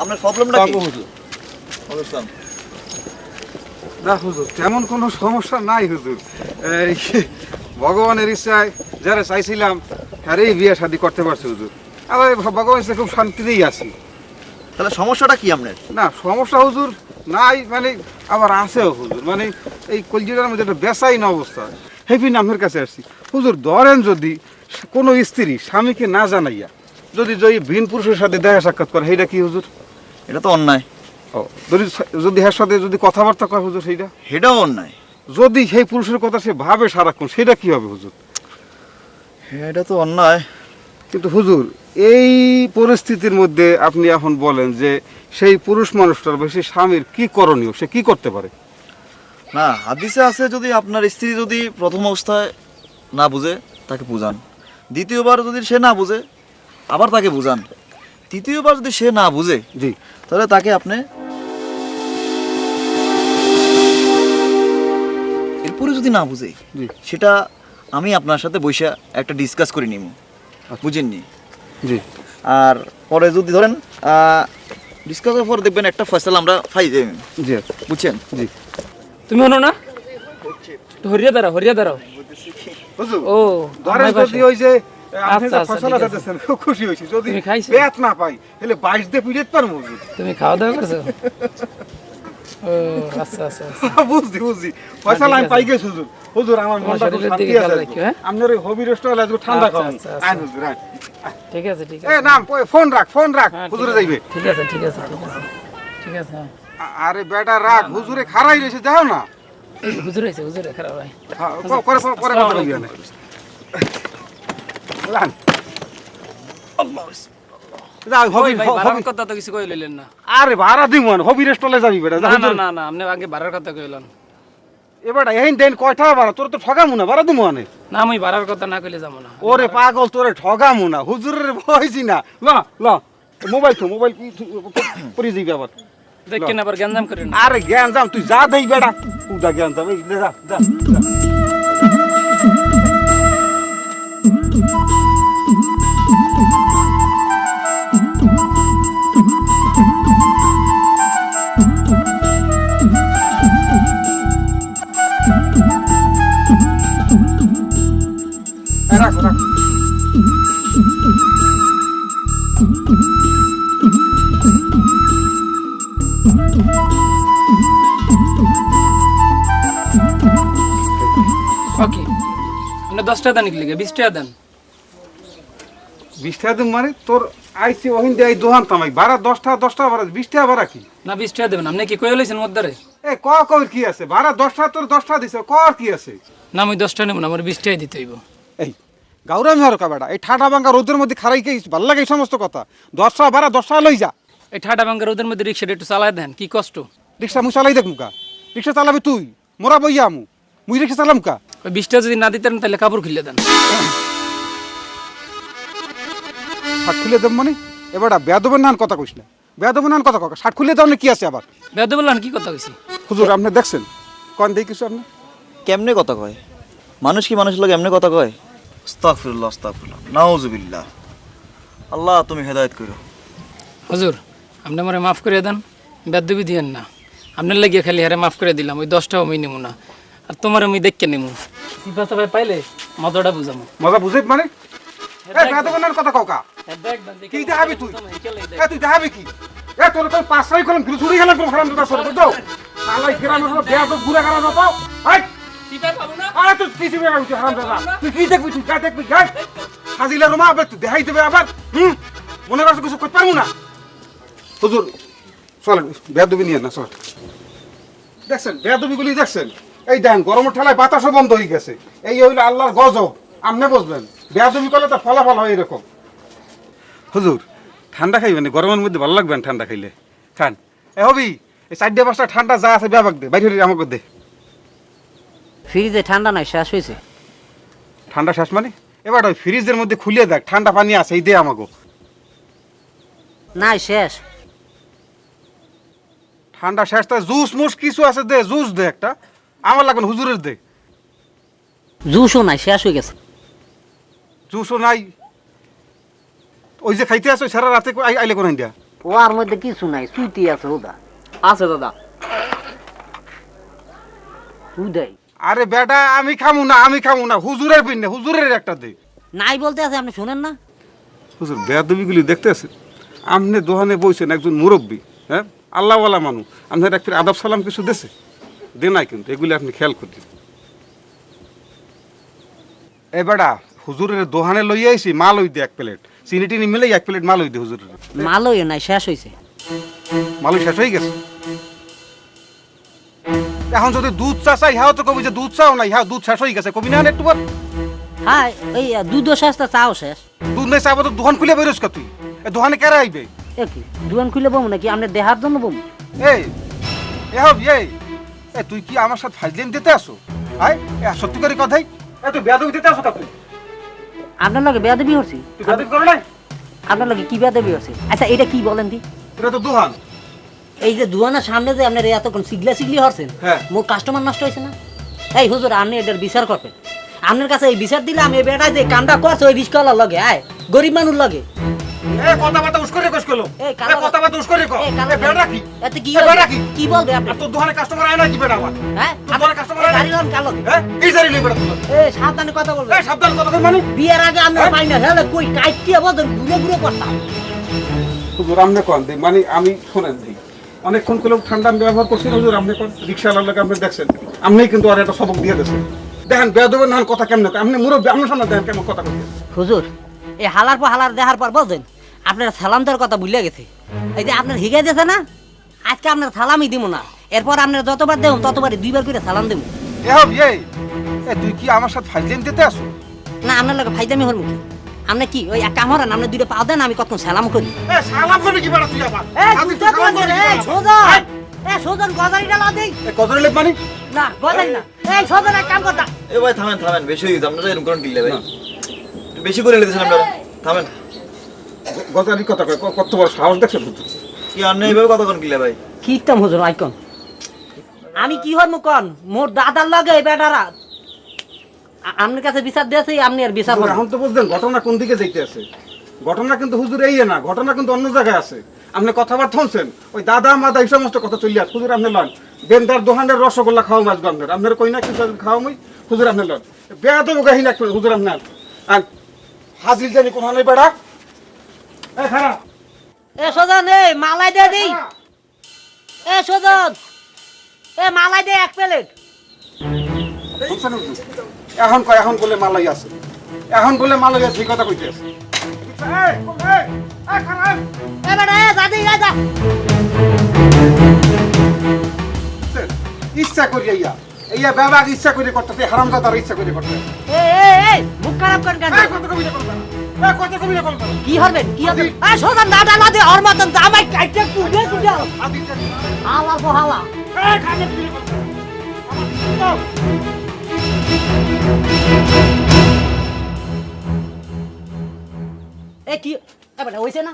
আপনার প্রবলেমটা কি? হুজুর। না হুজুর তেমন কোনো সমস্যা নাই হুজুর। এই ভগবানের ইচ্ছায় যারা চাইছিলাম আরেই বিয়ে শাদি করতে পারছে হুজুর। এই ভগবানের ইচ্ছায় খুব শান্তিতেই আছি। তাহলে সমস্যাটা কি আপনার? না সমস্যা হুজুর নাই মানে আবার আছেও হুজুর। মানে এই কলজিটার মধ্যে একটা বেসাইন অবস্থা। হেপি নামের কাছে আসছি। হুজুর ধরেন যদি কোনো স্ত্রী স্বামীকে না জানাইয়া যদি যদি ভিন পুরুষের সাথে দেখা সাক্ষাৎ করে সেইটা কি হুজুর? এটা তো অন্যায়। ও যদি যদি হ্যার সাথে যদি কথাবার্তা কয় হুজুর সেইটা? সেটাও অন্যায়। যদি সেই পুরুষের কথা সে ভাবে সারাক্ষণ সেটা কি হবে হুজুর? এটা তো অন্যায়। কিন্তু হুজুর এই পরিস্থিতির মধ্যে আপনি এখন বলেন যে সেই পুরুষ মানুষটার বা সেই স্বামীর কি করণীয়? সে কি করতে পারে? না হাদিসে আছে যদি আপনার স্ত্রী যদি প্রথম অবস্থায় না বুঝে তাকে বুঝান। দ্বিতীয়বার যদি সে না বুঝে আবার তাকে বুঝান। তৃতীয়বার যদি সে না বুঝে জি। তাহলে তাকে আপনি এরপরে যদি না বুঝে জি। সেটা আমি আপনার সাথে বসে একটা ডিসকাস করে নিব। বুঝেননি? জি। আর পরে যদি ধরেন ডিসকাসের পর দেখবেন একটা ফয়সালা আমরা পাই যাবেন জি। বুঝছেন? জি। তুমি হনো না? হরিয়া দাঁড়াও হরিয়া দাঁড়াও। ও ধরেন যদি বাসায়। ওই যে আপনি যে ফসলা ঠিক আছে। দিতেছেন খুব খুশি হয়েছি। যদি পেট না পাই তাহলে বাইশ দিয়ে পিড়িয়ে পারব তুমি খাওয়া দাওয়া করছ? ও। বুঝছি বুঝছি। ফসলা আমি পাই গেছি হুজুর। হুজুর আমার মনটা খুব শান্তি আছে খেয়াল আজকে। রাখিও? আপনার ওই হবি রেস্টুরেন্ট আজকে ঠান্ডা খাওয়ান। আইন হুজুর আইন ঠিক আছে ঠিক আছে। নাম ফোন রাখ ফোন রাখ হুজুরে যাইবে। ঠিক আছে ঠিক আছে ঠিক আছে ঠিক আছে আ- আরে বেটা রাখ হুজুরে খারাই রয়েছে যাও না। হুজুর খারাপ ভাই। কথা বলবি না লান। যাও, হবি- ওই ভাই হবি- বাড়ার কথা তো কিছু কই লইলেন না আরে ভাড়া দিব না হবি রেস্টলে যাবি বেটা না না। না আপনি আগে বাড়ার কথা কইলেন এবারটা এই দেন কয়টা ভাড়া তোর তো ঠগামু না ভাড়া দিমু আনে। না আমি বাড়ার কথা না কইলে যাব না। ওরে পাগল তোরে ঠগামু না হুজুরের ভয়ছি না। ল ল মোবাইল তো মোবাইল করে যাবি আবার। দেখেন আবার গ্যাঞ্জাম করেন আরে যাম তুই যা দেই বেটা উদা জ্ঞান এই যা যা। যা। এই আপনি দশ টাকা দেন লিখে বিশ টাকা দেন। বিশ টাকা দিম মানে তোর আইসি ওহিন দিয়ে দোহান তামাই ভাড়া দশটা দশটা ভাড়া বিশ টাকা ভাড়া কি? না বিশ টাকা দেবেন। আপনি কি কয়ে লইছেন মধ্যে এ ক কর কি আছে? ভাড়া দশটা তোর দশটা দিছে কর কি আছে? না আমি দশ টাকা নেব না আমার বিশ টাকা দিতে হইব। এই গাউরামি হরকা বেটা। এই ঠাডা বাঙ্গা রোদের মধ্যে খারাই কে ভালো লাগে এই সমস্ত কথা। দশটা ভাড়া দশটা লই যা। এই ঠাডা ভাঙ্গার ওদের মধ্যে রিক্সাটা একটু চালায় দেন কি কষ্ট। রিক্সা মুই চালাই দেখ মুকা রিক্সা চালাবি তুই মোরা বইয়া আমু। মুই রিক্সা চালাম কা? ওই বিশ যদি না দিতেন তাহলে কাপড় খুলে দেন। শার্ট খুলে দেব মানে? এবারটা বেদবের নান কথা কইস না। বেদবের নান কথা কক শার্ট খুলে দাও না কি আছে আবার? বেদ বললেন কি কথা কইছি? হুজুর আপনি দেখছেন? কন দেই কিছু আপনি? কেমনে কথা কয়? মানুষ কি মানুষের লোক এমনি কথা কয়? আস্তাগফিরুল্লাহ আস্তাগফিরুল্লাহ। নাউজুবিল্লাহ। আল্লাহ তুমি হেদায়েত করো। হুজুর আপনি আমারে মাফ করে দেন। বেদবি দিয়েন না। আপনার লাগিয়ে খালি হারে মাফ করে দিলাম। ওই দশটাও আমি নেব না। আর তোমার আমি দেখকে নেব সিপা সাপাই পাইলে মজাটা বুঝামো। মজা বুঝাই মানে? এই নান কথা ককা কি। দেখাবি তুই? এ তুই দেখাবি কি? এ তোর তো পাঁচ ছয় কলম ঘুরে ছুরি গেলাম কোন খারাপ দাদা সরে বুঝছ? আলাই গ্রামের হলো বেয়া তো ঘুরে গেলাম না পাও হাই আরে তুই কি দিবি আমি হারাম দাদা। তুই কি দেখবি তুই? কাই দেখবি গাই হাজিলা রুমা আবার তুই দেখাই দেবে আবার। হুম? মনে রাখছো কিছু করতে পারব না। হুজুর চলেন বেয়াদবি নিয়ে না চল। দেখছেন? বেয়াদবি গুলি দেখছেন? এই দেখেন গরমের ঠেলায় বাতাসও বন্ধ হয়ে গেছে। এই হইল আল্লাহর গজব। আপনি বুঝবেন বেয়াদবি করলে তো ফলাফল হয় এরকম। হুজুর ঠান্ডা খাইবেন গরমের মধ্যে ভালো লাগবে না ঠান্ডা খাইলে? খান। এ হবি এই চারটে পাঁচটা ঠান্ডা যা আছে ব্যাপাক দে বাইরে আমাকে দে। ফ্রিজে ঠান্ডা নাই শেষ হয়েছে। ঠান্ডা শেষ মানে? এবার ওই ফ্রিজের মধ্যে খুলে দেখ ঠান্ডা পানি আছে এই দে আমাকে। নাই শেষ। ঠান্ডা শেষ তা জুস মুস কিছু আছে দে জুস দে একটা। আমার লাগবে হুজুরের দে। জুসও নাই শেষ হয়ে গেছে। জুসও নাই। ওই যে খাইতে আসো সারা রাতে আইলে কোন দিয়া ও আর মধ্যে কিছু নাই সুইটি আছে ওদা আছে দাদা। উদয় আরে বেটা আমি খামু না আমি খামু না হুজুরের পিন্নে হুজুরের একটা দে। নাই বলতে আছে আপনি শুনেন না? হুজুর বেয়াদবিগুলি দেখতে আছেন আপনি দোহানে বইছেন একজন মুরব্বী হ্যাঁ? আল্লাহওয়ালা মানুষ আপনার একটা আদব সালাম কিছু দেছে? দে নাই কিন্তু এগুলি আপনি খেয়াল করছেন এ বেটা হুজুরের দোহানে লই আইছি মাল ওই দে এক প্লেট। চিনি টিনি মিলে এক প্লেট মাল ওই দে হুজুরের মালই নাই শেষ হয়েছে মাল শেষ হয়ে গেছে। এখন যদি দুধ চা চাই হ্যাঁ তো কবি যে দুধ চাও নাই হ্যাঁ দুধ শেষ হয়ে গেছে কবি না একটু পর হ্যাঁ এই দুধও শেষ তা চাও শেষ। দুধ নেই চাবো তো দোকান খুলে বেরোস তুই এ দোকানে কেরা আইবে? এ কি দোকান খুলে বম নাকি? আপনি দেহার জন্য বম? এই এ হব এই। এ তুই কি আমার সাথে ফাইজলেম দিতে আসো? আয় এ সত্যি করে কথাই এ তুই বেয়াদবি দিতে আসো কা তুই আপনার লগে বেয়াদবি হচ্ছে? তুই বেয়াদবি করো নাই? আপনার লগে কি বেয়াদবি হচ্ছে? আচ্ছা এটা কি বলেন দি? এটা তো দোহান। এই যে দুয়ানার সামনে যে আপনার এতক্ষণ সিগলা সিগলি হচ্ছেন হ্যাঁ। মোর কাস্টমার নষ্ট হয়েছে না? এই হুজুর আপনি এটার বিচার করবেন। আপনার কাছে এই বিচার দিলে আমি বেটা যে কামটা করছে ওই রিস্কলার লগে আয় গরিব মানুষ লগে। এ কথাবার্তা উস্করে কস কলো এই এ কথাবার্তা উস্করে কো? এই এ বেড়া কি? এতে কি বেড়া কি? কি বলবে আপনি? তোর দোকানে কাস্টমার আয় না কি বেড়া আমার হ্যাঁ? দোকানে কাস্টমার আয় গাড়ি লোন কালো হ্যাঁ? লই বেড়া সাবধানে কথা বলবে। সাবধান কথা মানে? বিয়ের আগে আমরা পাই না হলে কই কাইটিয়া বদন ঘুরে ঘুরে করতাম। হুজুর আমনে কোন? দিই মানে আমি শুনেন অনেকক্ষণ করে ঠান্ডা আমি ব্যবহার করছি হুজুর আপনি কোন? রিক্সাওয়ালার লোক আপনি দেখছেন। আপনি কিন্তু আর একটা সবক দিয়ে দিয়েছেন দেখেন বেয়াদবের নান কথা কেমন। আপনি মুরব্বী আপনার সামনে দেখেন কেমন কথা হুজুর এই হালার পর হালার দেখার পর বলছেন। আপনার সালাম দেওয়ার কথা ভুলে গেছে। এই যে আপনার হিগে দিয়েছে না আজকে আপনার সালামই দিব না। এরপর আপনার যতবার দেব ততবারই দুইবার করে সালাম দেব। এ হব এই। এ তুই কি আমার সাথে ফাইজলেম দিতে আসো? না আপনার লোক ফাইদামি হল মুখে আপনি কি ওই এক কাম হরেন আপনি দুইটা পাও দেন আমি কত সালাম করি? এ সালাম করবি কি বেড়া তুই আবার? আমি তো সালাম করবি কি বেড়া? এ সোজন গজারিটা লা দেই এ কদরে লেপ মানে? না গজারি না। এই সোজন এক কাম করতা এ ভাই থামেন থামেন বেশি হয়ে গেছে আপনারা এরকম করেন কিনলে ভাই। বেশি করে লেগেছেন আপনারা। থামেন। গজারি কথা কয় কত বড় সাহস দেখছেন হুজুর কি আর নেই এইভাবে কথা কোন কিনলে ভাই? কিতাম হুজুর আইকন? আমি কি হর মুকন মোর দাদার লগে এই বেটারা আপনার কাছে বিচার দিয়েছে আপনি আর বিচার এখন তো বুঝলেন ঘটনা কোন দিকে যাইতে আছে? ঘটনা কিন্তু হুজুর এই না ঘটনা কিন্তু অন্য জায়গায় আছে। আপনি কথাবার্তা শুনছেন ওই দাদা মাদা এই সমস্ত কথা চলি আছে হুজুর আপনি লন। বেন্দার দোকানের রসগোল্লা খাওয়া মাছ আপনার আপনার কই না কিছু খাওয়া মই? হুজুর আপনি লন। বেয়া তো গাহি না হুজুর আপনার। আর হাজির জানি কোন নেই বেড়া? এ সোজন এ মালাই দে দেই এ সোজন এ মালাই দে এক প্লেট। এখন কয় এখন বলে মালাই আছে। এখন বলে মালাই আছে এই কথা কইতে আছে। ইচ্ছা করি ইয়া ইয়া বাবা ইচ্ছা করে করতেছে হারাম দাদার ইচ্ছা করে করতেছে। এ এ এ মুখ খারাপ করেন কেন? এই কবিতা করবে করবে কি হবেন কি হবে? এ সোজন না না দে ওর মতন দামাই কাইটে কুড়ে কুড়ে হালা তো হালা। তুই এ কি? এবারে হইছে না?